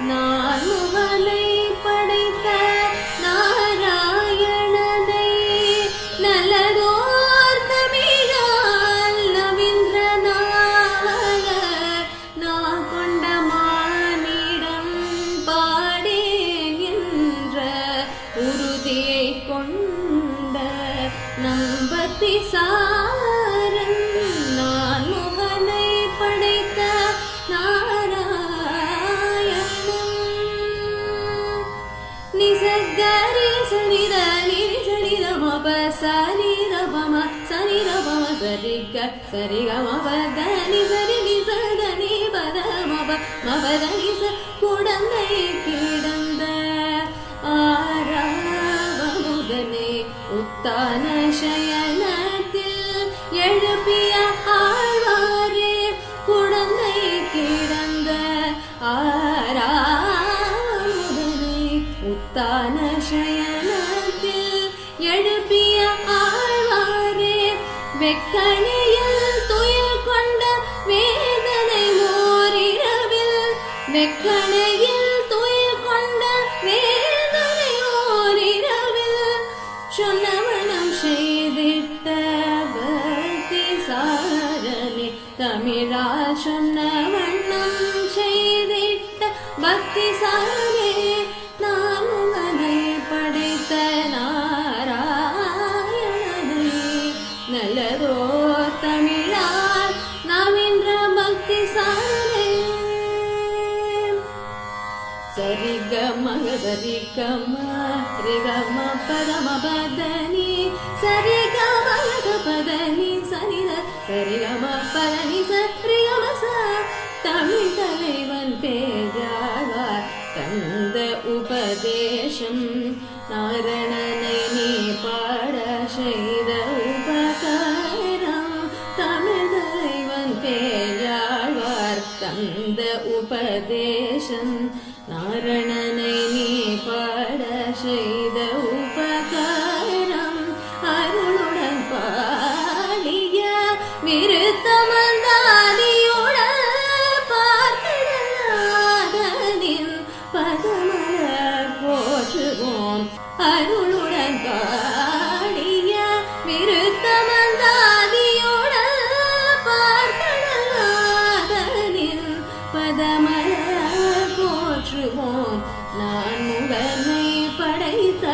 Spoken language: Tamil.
நான் படைத்த நாராயணனை நல்லதோர் தமிழால் நவீந்திரநாயகர் நான் கொண்ட மானிடம் பாடேன் என்ற உறுதியை கொண்ட நம்பத்தி சா மப சனித பம சனித பம சரிக சரிக மப தனி சரி நிசத நீ பத மப மபத நிச குடந்தை கிடந்த ஆராவமுதனே உத்தான சயனத்தில் எழுப்பிய ஆழ்வாரே குடந்தை கிடந்த ஆராமுதனை உத்தான சயன வெக்கணையில் துயில் கொண்ட வேதனை ஓரிரவில் வெக்கணையில் துயில் கொண்ட வேதனை ஓரிரவில் சொன்னவனம் செய்திட்ட பக்தி சாரனே தமிழால் சொன்ன வண்ணம் செய்திட்ட பக்தி சாரனே. சரிக மக சரிகம ரிகம பரம பதனி சரிக மக பதனி சரித சரிகம பதனி சரிகம ச தமிழ் தலைவன் பேராழ்வார் தந்த உபதேசம். நாரணனை நீ பாட செய்த உபகாரம். தமிழ் தலைவன் பேராழ்வார் தந்த உபதேசம். நாரணனை நீ பாட செய்த உபகாரம் அருளுடன் பாடிய விருத்தமந்தாதியோட பார்த்ததன் பதமல போற்றுவோம். அருளுடன் பாடிய விருத்தமந்தாதியோட பார்த்ததன் பதமல போற்றுவோம். நான் உடனே படைத்த